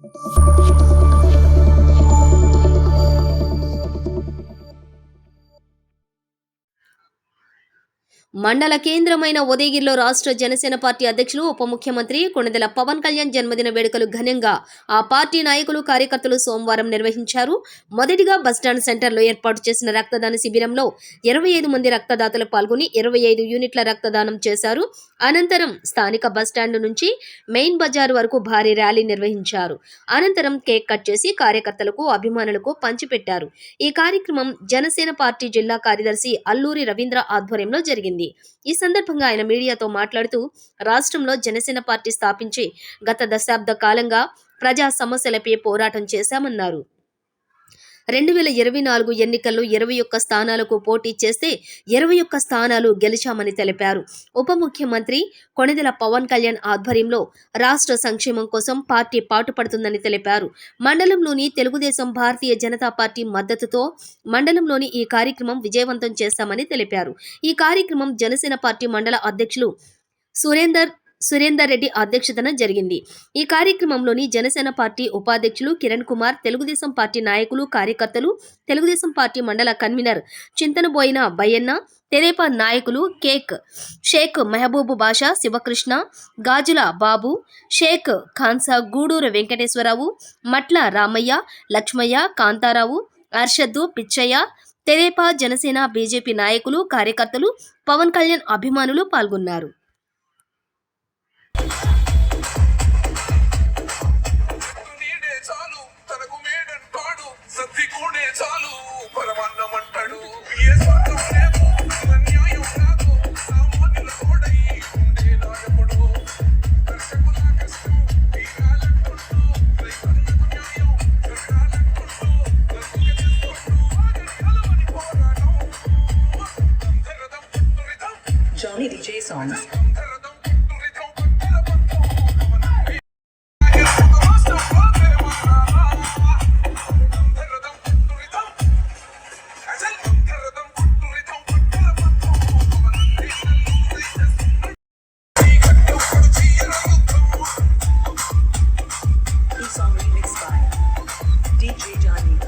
Thank you. మండల కేంద్రమైన ఉదయగిరిలో రాష్ట్ర జనసేన పార్టీ అధ్యక్షులు ఉప ముఖ్యమంత్రి కొణిదెల పవన్ కళ్యాణ్ జన్మదిన వేడుకలు ఘనంగా ఆ పార్టీ నాయకులు కార్యకర్తలు సోమవారం నిర్వహించారు. మొదటిగా బస్టాండ్ సెంటర్లో ఏర్పాటు చేసిన రక్తదాన శిబిరంలో ఇరవై ఐదు మంది రక్తదాతలు పాల్గొని ఇరవై ఐదు యూనిట్ల రక్తదానం చేశారు. అనంతరం స్థానిక బస్టాండ్ నుంచి మెయిన్ బజార్ వరకు భారీ ర్యాలీ నిర్వహించారు. అనంతరం కేక్ కట్ చేసి కార్యకర్తలకు అభిమానులకు పంచిపెట్టారు. ఈ కార్యక్రమం జనసేన పార్టీ జిల్లా కార్యదర్శి అల్లూరి రవీంద్ర ఆధ్వర్యంలో జరిగింది. ఈ సందర్భంగా ఆయన మీడియాతో మాట్లాడుతూ రాష్ట్రంలో జనసేన పార్టీ స్థాపించి గత దశాబ్ద కాలంగా ప్రజా సమస్యలపై పోరాటం చేశామన్నారు. రెండు వేల ఇరవై నాలుగు ఎన్నికల్లో ఇరవై ఒక్క స్థానాలకు పోటీ చేస్తే ఇరవై ఒక్క స్థానాలు గెలిచామని తెలిపారు. ఉప ముఖ్యమంత్రి కొణిదెల పవన్ కళ్యాణ్ ఆధ్వర్యంలో రాష్ట్ర సంక్షేమం కోసం పార్టీ పాటుపడుతుందని తెలిపారు. మండలంలోని తెలుగుదేశం భారతీయ జనతా పార్టీ మద్దతుతో మండలంలోని ఈ కార్యక్రమం విజయవంతం చేశామని తెలిపారు. ఈ కార్యక్రమం జనసేన పార్టీ మండల అధ్యక్షులు సురేందర్ సురేందర్ రెడ్డి అధ్యక్షతన జరిగింది. ఈ కార్యక్రమంలోని జనసేన పార్టీ ఉపాధ్యక్షులు కిరణ్ కుమార్ తెలుగుదేశం పార్టీ నాయకులు కార్యకర్తలు తెలుగుదేశం పార్టీ మండల కన్వీనర్ చింతనబోయిన బయ్యన్న తెరేపా నాయకులు కేక్ షేక్ మెహబూబు బాషా శివకృష్ణ గాజుల బాబు షేక్ ఖాన్సా గూడూరు వెంకటేశ్వరరావు మట్ల రామయ్య లక్ష్మయ్య కాంతారావు అర్షద్దు పిచ్చయ్య తెరేపా జనసేన బీజేపీ నాయకులు కార్యకర్తలు పవన్ కళ్యాణ్ అభిమానులు పాల్గొన్నారు. By DJ Johnny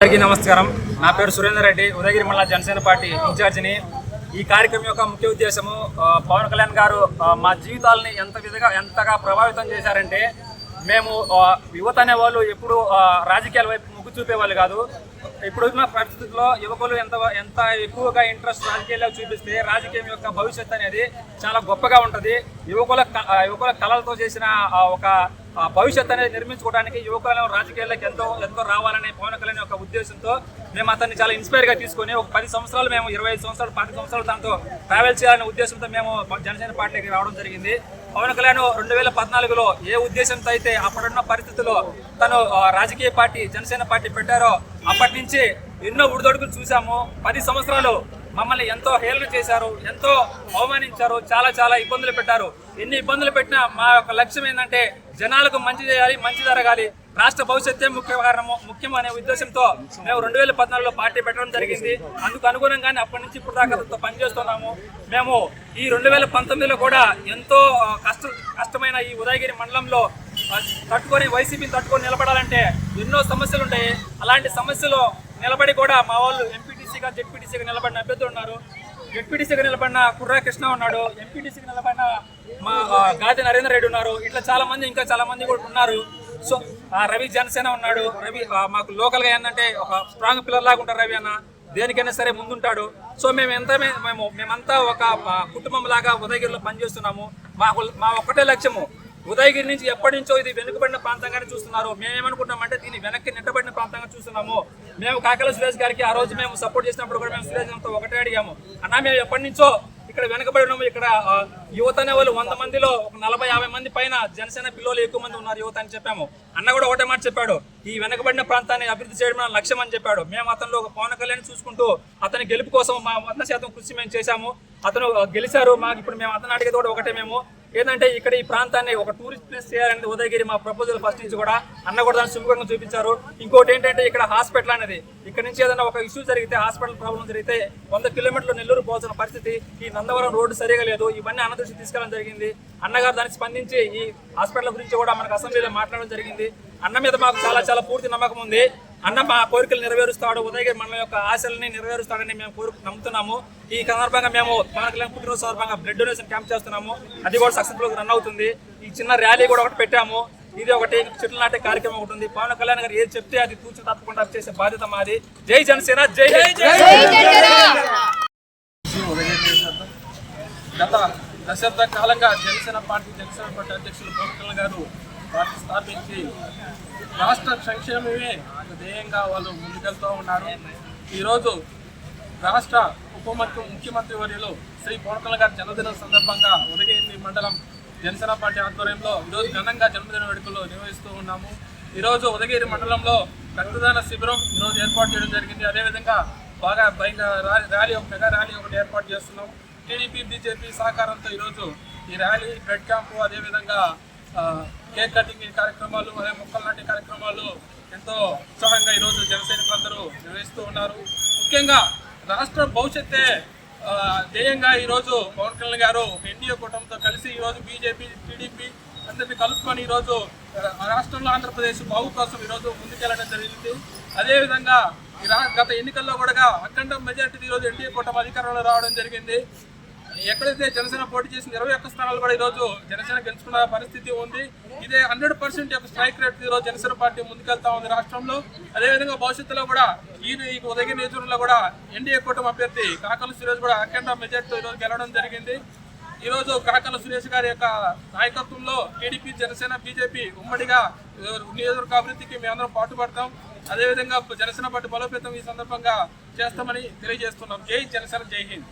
అందరికీ నమస్కారం. నా పేరు సురేందర్ రెడ్డి ఉదయగిరి మండల జనసేన పార్టీ ఇన్ఛార్జిని. ఈ కార్యక్రమం యొక్క ముఖ్య ఉద్దేశము పవన్ కళ్యాణ్ గారు మా జీవితాలని ఎంత విధంగా ఎంతగా ప్రభావితం చేశారంటే మేము యువత అనేవాళ్ళు ఎప్పుడు రాజకీయాల వైపు మొగ్గు చూపేవాళ్ళు కాదు. ఇప్పుడున్న పరిస్థితుల్లో యువకులు ఎంత ఎంత ఎక్కువగా ఇంట్రెస్ట్ రాజకీయాల్లో చూపిస్తే రాజకీయం యొక్క భవిష్యత్తు అనేది చాలా గొప్పగా ఉంటుంది. యువకుల యువకుల కళలతో చేసిన ఒక భవిష్యత్ భవిష్యత్తు అనేది నిర్మించుకోవడానికి యువకులను రాజకీయాల్లోకి ఎంతో ఎంతో రావాలనే పవన్ కళ్యాణ్ యొక్క ఉద్దేశంతో మేము అతన్ని చాలా ఇన్స్పైర్గా తీసుకొని ఒక పది సంవత్సరాలు మేము ఇరవై సంవత్సరాలు పది సంవత్సరాలు దాంతో ట్రావెల్ చేయాలనే ఉద్దేశంతో మేము జనసేన పార్టీకి రావడం జరిగింది. పవన్ కళ్యాణ్ రెండు వేల పద్నాలుగులో ఏ ఉద్దేశంతో అయితే అప్పుడున్న పరిస్థితుల్లో తను ఆ, రాజకీయ పార్టీ జనసేన పార్టీ పెట్టారో అప్పటి నుంచి ఎన్నో ఉడిదొడుకులు చూసాము పది సంవత్సరాలు మమ్మల్ని ఎంతో హేళన చేశారు ఎంతో అవమానించారు చాలా చాలా ఇబ్బందులు పెట్టారు. ఎన్ని ఇబ్బందులు పెట్టినా మా యొక్క లక్ష్యం ఏంటంటే జనాలకు మంచి చేయాలి మంచి జరగాలి. రాష్ట్ర భవిష్యత్తే ముఖ్య కారణము ముఖ్యం అనే ఉద్దేశంతో మేము రెండు వేల పద్నాలుగులో పార్టీ పెట్టడం జరిగింది. అందుకు అనుగుణంగానే అప్పటి నుంచి ఇప్పుడు దాకా పనిచేస్తున్నాము. మేము ఈ రెండు వేల పంతొమ్మిదిలో కూడా ఎంతో కష్ట కష్టమైన ఈ ఉదయగిరి మండలంలో తట్టుకొని వైసీపీని తట్టుకొని నిలబడాలంటే ఎన్నో సమస్యలు ఉంటాయి. అలాంటి సమస్యలు నిలబడి కూడా మా వాళ్ళు ఎంపీటీసీగా జెడ్పీటీసీగా నిలబడిన అభ్యర్థులు ఉన్నారు. జెడ్పీటీసీగా నిలబడిన కుర్రా కృష్ణ ఉన్నాడు. ఎంపీటీసీగా నిలబడిన మా గాది నరేంద్ర రెడ్డి ఉన్నారు. ఇట్లా చాలా మంది ఇంకా చాలా మంది కూడా ఉన్నారు. సో రవి జనసేన ఉన్నాడు. రవి మాకు లోకల్గా ఏంటంటే ఒక స్ట్రాంగ్ పిల్లర్ లాగా ఉంటారు రవి అన్న. దేనికైనా సరే ముందుంటాడు. సో మేము ఎంత మేము మేమంతా ఒక కుటుంబం లాగా ఉదయగిరిలో పనిచేస్తున్నాము. మాకు మా ఒక్కటే లక్ష్యము. ఉదయగిరి నుంచి ఎప్పటి నుంచో ఇది వెనుకబడిన ప్రాంతంగానే చూస్తున్నారు. మేమేమనుకుంటున్నామంటే దీన్ని వెనక్కి నిండబడిన ప్రాంతంగా చూస్తున్నాము. మేము కాకల సురేష్ గారికి ఆ రోజు మేము సపోర్ట్ చేసినప్పుడు కూడా మేము సురేష్ గారితో ఒకటే అడిగాము. అన్న మేము ఎప్పటి నుంచో ఇక్కడ వెనకబడి ఉన్నాము. ఇక్కడ యువత అనే వాళ్ళు వంద మందిలో ఒక నలభై యాభై మంది పైన జనసేన పిల్లలు ఎక్కువ మంది ఉన్నారు యువత అని చెప్పాము. అన్న కూడా ఒకటే మాట చెప్పాడు. ఈ వెనకబడిన ప్రాంతాన్ని అభివృద్ధి చేయడం లక్ష్యం అని చెప్పాడు. మేము అతనిలో ఒక పవన్ కళ్యాణ్ చూసుకుంటూ అతని గెలుపు కోసం మా వంద శాతం కృషి మేము చేశాము. అతను గెలిచారు. మాకు ఇప్పుడు మేము అతను అడిగేది కూడా ఒకటే మేము. ఏంటంటే ఇక్కడ ఈ ప్రాంతాన్ని ఒక టూరిస్ట్ ప్లేస్ చేయాలనేది ఉదయగిరి మా ప్రపోజల్ ఫస్ట్ నుంచి కూడా అన్న కూడా దాన్ని సుముఖంగా చూపించారు. ఇంకోటి ఏంటంటే ఇక్కడ హాస్పిటల్ అనేది ఇక్కడ నుంచి ఏదైనా ఒక ఇష్యూ జరిగితే హాస్పిటల్ ప్రాబ్లం జరిగితే వంద కిలోమీటర్లు నెల్లూరు పోవాల్సిన పరిస్థితి ఈ నందవరం రోడ్డు సరిగా లేదు ఇవన్నీ అన్న దృష్టి తీసుకెళ్ళడం జరిగింది. అన్నగారు దానికి స్పందించి ఈ హాస్పిటల్ గురించి కూడా మనకు అసెంబ్లీలో మాట్లాడడం జరిగింది. అన్న మీద మాకు చాలా చాలా పూర్తి నమ్మకం ఉంది. అన్న మా కోరికలు నెరవేరుస్తాడు ఉదయగిరి మన యొక్క ఆశలని నెరవేరుస్తాడని మేము కోరు నమ్ముతున్నాము ఈ సందర్భంగా మేము పవన్ కళ్యాణ్ పుట్టినరోజు సందర్భంగా బ్లడ్ డొనేషన్ క్యాంప్ చేస్తున్నాము అది కూడా సక్సెస్ఫుల్ రన్ అవుతుంది ఈ చిన్న ర్యాలీ కూడా ఒకటి పెట్టాము ఇది ఒకటి చెట్లు నాటే కార్యక్రమం ఒకటి ఉంది పవన్ కళ్యాణ్ గారు ఏది చెప్తే అది తూచి తప్పకుండా చేసే బాధ్యత మాది జై జనసేన జై జై గత దశాబ్ద కాలంగా జనసేన పార్టీ జనసేన పార్టీ అధ్యక్షులు పవన్ కళ్యాణ్ గారు వాటిని స్థాపించి రాష్ట్ర సంక్షేమమే ధ్యేయంగా వాళ్ళు ముందుకెళ్తూ ఉన్నారు. ఈరోజు రాష్ట్ర ఉప ముఖ్య ముఖ్యమంత్రి వర్యులు శ్రీ పవన్ కళ్యాణ్ గారి జన్మదినం సందర్భంగా ఉదయగిరి మండలం జనసేన పార్టీ ఆధ్వర్యంలో ఈరోజు ఘనంగా జన్మదిన వేడుకలు నిర్వహిస్తూ ఉన్నాము. ఈరోజు ఉదయగిరి మండలంలో రక్తదాన శిబిరం ఈరోజు ఏర్పాటు చేయడం జరిగింది. అదేవిధంగా బాగా బైక్ ర్యాలీ ర్యాలీ ఒక మెగా ర్యాలీ ఒకటి ఏర్పాటు చేస్తున్నాం. టీడీపీ బీజేపీ సహకారంతో ఈరోజు ఈ ర్యాలీ బెడ్ క్యాంపు అదేవిధంగా కేక్ కటింగ్ కార్యక్రమాలు అదే మొక్కలు నాటే కార్యక్రమాలు ఎంతో ఉత్సాహంగా ఈరోజు జనసైనికులందరూ నిర్వహిస్తూ ఉన్నారు. ముఖ్యంగా రాష్ట్ర భవిష్యత్తే ధ్యేయంగా ఈరోజు పవన్ కళ్యాణ్ గారు ఎన్డీఏ కూటమితో కలిసి ఈరోజు బీజేపీ టీడీపీ అందరినీ కలుపుకొని ఈరోజు రాష్ట్రంలో ఆంధ్రప్రదేశ్ బాగు కోసం ఈరోజు ముందుకెళ్ళడం జరిగింది. అదేవిధంగా గత ఎన్నికల్లో కూడా అఖండ మెజార్టీ ఈరోజు ఎన్డీఏ కూటమి అధికారంలో రావడం జరిగింది. ఎక్కడైతే జనసేన పోటీ చేసిన ఇరవై ఒక్క స్థానాలు కూడా ఈరోజు జనసేన గెలుచుకున్న పరిస్థితి ఉంది. ఇదే హండ్రెడ్ పర్సెంట్ యొక్క స్ట్రైక్ రేట్ ఈరోజు జనసేన పార్టీ ముందుకెళ్తా ఉంది రాష్ట్రంలో. అదేవిధంగా భవిష్యత్తులో కూడా ఈ ఉదయ నియోజకవర్గంలో కూడా ఎన్డీఏ కూటమి అభ్యర్థి కాకల సురేష్ కూడా అఖండ మెజార్టీతో ఈరోజు గెలవడం జరిగింది. ఈ రోజు కాకల సురేష్ గారి యొక్క నాయకత్వంలో టీడీపీ జనసేన బీజేపీ ఉమ్మడిగా నియోజకవర్గ అభివృద్ధికి మేమందరం పాటుపడతాం. అదేవిధంగా జనసేన పార్టీ బలోపేతం ఈ సందర్భంగా చేస్తామని తెలియజేస్తున్నాం. జై జనసేన జై హింద్.